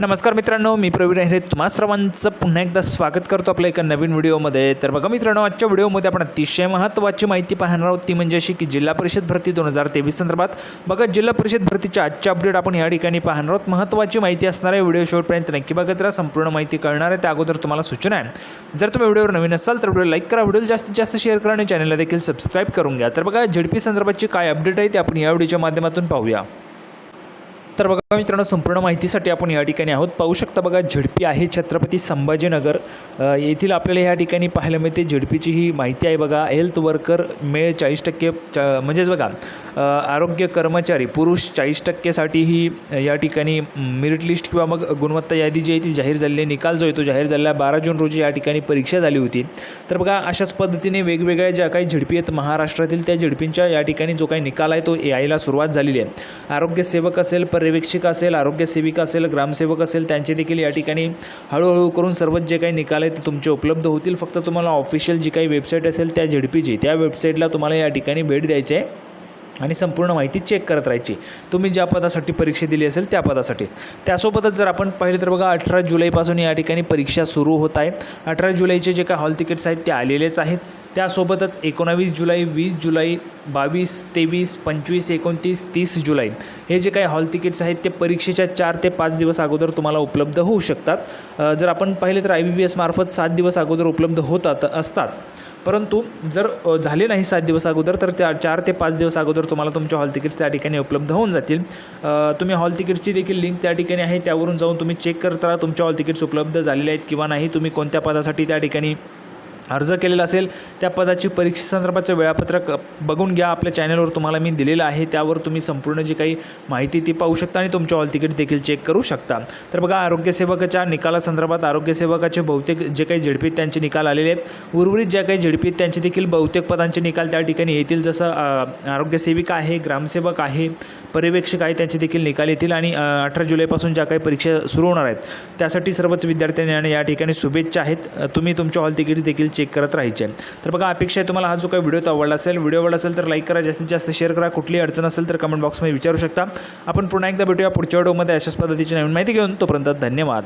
नमस्कार मित्रांनो मी प्रवीण अहिरे तुम्हा सर्वांचं. पुन्हा एकदा स्वागत करतो आपल्या एका नवीन व्हिडिओमध्ये. तर बघा मित्रांनो आजच्या व्हिडिओमध्ये आपण अतिशय महत्त्वाची माहिती पाहणार आहोत. ती म्हणजे अशी की जिल्हा परिषद भरती दोन हजार तेवीस संदर्भात. बघा जिल्हा परिषद भरतीच्या आजच्या अपडेट आपण या ठिकाणी पाहणार आहोत. महत्त्वाची माहिती असणार आहे व्हिडिओ शेवटपर्यंत नक्की बघत राहा. संपूर्ण माहिती कळणार आहे. त्या अगोदर तुम्हाला सूचना आहे. जर तुम्ही व्हिडिओवर नवीन असाल तर व्हिडिओ लाईक करा. व्हिडिओ जास्तीत जास्त शेअर करा आणि चॅनलला देखील सबस्क्राईब करून घ्या. तर बघा झेडपी संदर्भाची काय अपडेट आहे ते आपण या व्हिडिओच्या माध्यमातून पाहूया. तर बघा मित्रांनो संपूर्ण माहितीसाठी आपण या ठिकाणी आहोत. पाहू शकता बघा झडपी आहे छत्रपती संभाजीनगर. येथील आपल्याला या ठिकाणी पाहायला मिळते. झडपीची ही माहिती आहे बघा हेल्थ वर्कर मेळ चाळीस टक्के च- म्हणजेच बघा आरोग्य कर्मचारी पुरुष चाळीस टक्केसाठी ही या ठिकाणी मेरिट लिस्ट किंवा मग गुणवत्ता यादी जी आहे ती जाहीर झालेली निकाल जो आहे तो जाहीर झालेला बारा जून रोजी या ठिकाणी परीक्षा झाली होती. तर बघा अशाच पद्धतीने वेगवेगळ्या ज्या काही झडपी आहेत महाराष्ट्रातील त्या झडपींच्या या ठिकाणी जो काही निकाल आहे तो यायला सुरुवात झालेली आहे. आरोग्य सेवक असेल पर्यवेक्षक असेल आरोग्य सेविका असेल ग्रामसेवक असेल त्यांचे देखील या ठिकाणी हळूहळू करून सर्वच जे काही निकाल आहेत ते तुमचे उपलब्ध होतील. फक्त तुम्हाला ऑफिशियल जी काही वेबसाईट असेल त्या झेडपीची त्या वेबसाईटला तुम्हाला या ठिकाणी भेट द्यायची आहे आणि संपूर्ण माहिती चेक करत राहायची. तुम्ही ज्या पदासाठी परीक्षा दिली असेल त्या पदासाठी. त्यासोबतच जर आपण पाहिले तर बघा अठरा जुलैपासून या ठिकाणी परीक्षा सुरू होत आहे. अठरा जुलैचे जे काही हॉल तिकीट्स आहेत ते आलेलेच आहेत. त्यासोबतच एकोणावीस जुलै वीस जुलै बावीस तेवीस पंचवीस एकोणतीस तीस जुलै हे जे काही हॉल तिकीट्स आहेत ते परीक्षेच्या चार ते पाच दिवस अगोदर तुम्हाला उपलब्ध होऊ शकतात. जर आपण पाहिले तर आय बी बी एस मार्फत सात दिवस अगोदर उपलब्ध होतात असतात. परंतु जर झाले नाही सात दिवस अगोदर तर त्या चार ते पाच दिवस अगोदर तुम्हाला तुमचे हॉल तिकीट्स त्या ठिकाणी उपलब्ध होऊन जातील. तुम्ही हॉल तिकीट्सची देखील लिंक त्या ठिकाणी आहे त्यावरून जाऊन तुम्ही चेक करता तुमच्या हॉल तिकीट्स उपलब्ध झालेले आहेत किंवा नाही. तुम्ही कोणत्या पदासाठी त्या ठिकाणी अर्ज केलेला असेल त्या पदाची परीक्षेसंदर्भाचं वेळापत्रक बघून घ्या. आपल्या चॅनलवर तुम्हाला मी दिलेलं आहे. त्यावर तुम्ही संपूर्ण जी काही माहिती ती पाहू शकता आणि तुमचे हॉल तिकीट देखील चेक करू शकता. तर बघा आरोग्यसेवकाच्या निकालासंदर्भात आरोग्यसेवकाचे बहुतेक जे काही झेडपीत त्यांचे निकाल आलेले आहेत. उर्वरित ज्या काही झेडपीत त्यांचे देखील बहुतेक पदांचे निकाल त्या ठिकाणी येतील. जसं आरोग्यसेविका आहे ग्रामसेवक आहे पर्यवेक्षक आहे त्यांचे देखील निकाल येतील आणि अठरा जुलैपासून ज्या काही परीक्षा सुरू होणार आहेत त्यासाठी सर्वच विद्यार्थ्यांनी आणि या ठिकाणी शुभेच्छा आहेत. तुम्ही तुमचे हॉल तिकीट देखील चेक करत राहायचे तर बघा अपेक्षा आहे तुम्हाला हा जो काही व्हिडिओ आवडला असेल व्हिडिओ आवडला असेल तर लाईक करा जास्तीत जास्त शेअर करा. कुठली अडचण असेल तर कमेंट बॉक्समध्ये विचारू शकता. आपण पुन्हा एकदा भेटूया पुढच्या व्हिडिओमध्ये अशाच पद्धतीची नवीन माहिती घेऊन. तोपर्यंत धन्यवाद.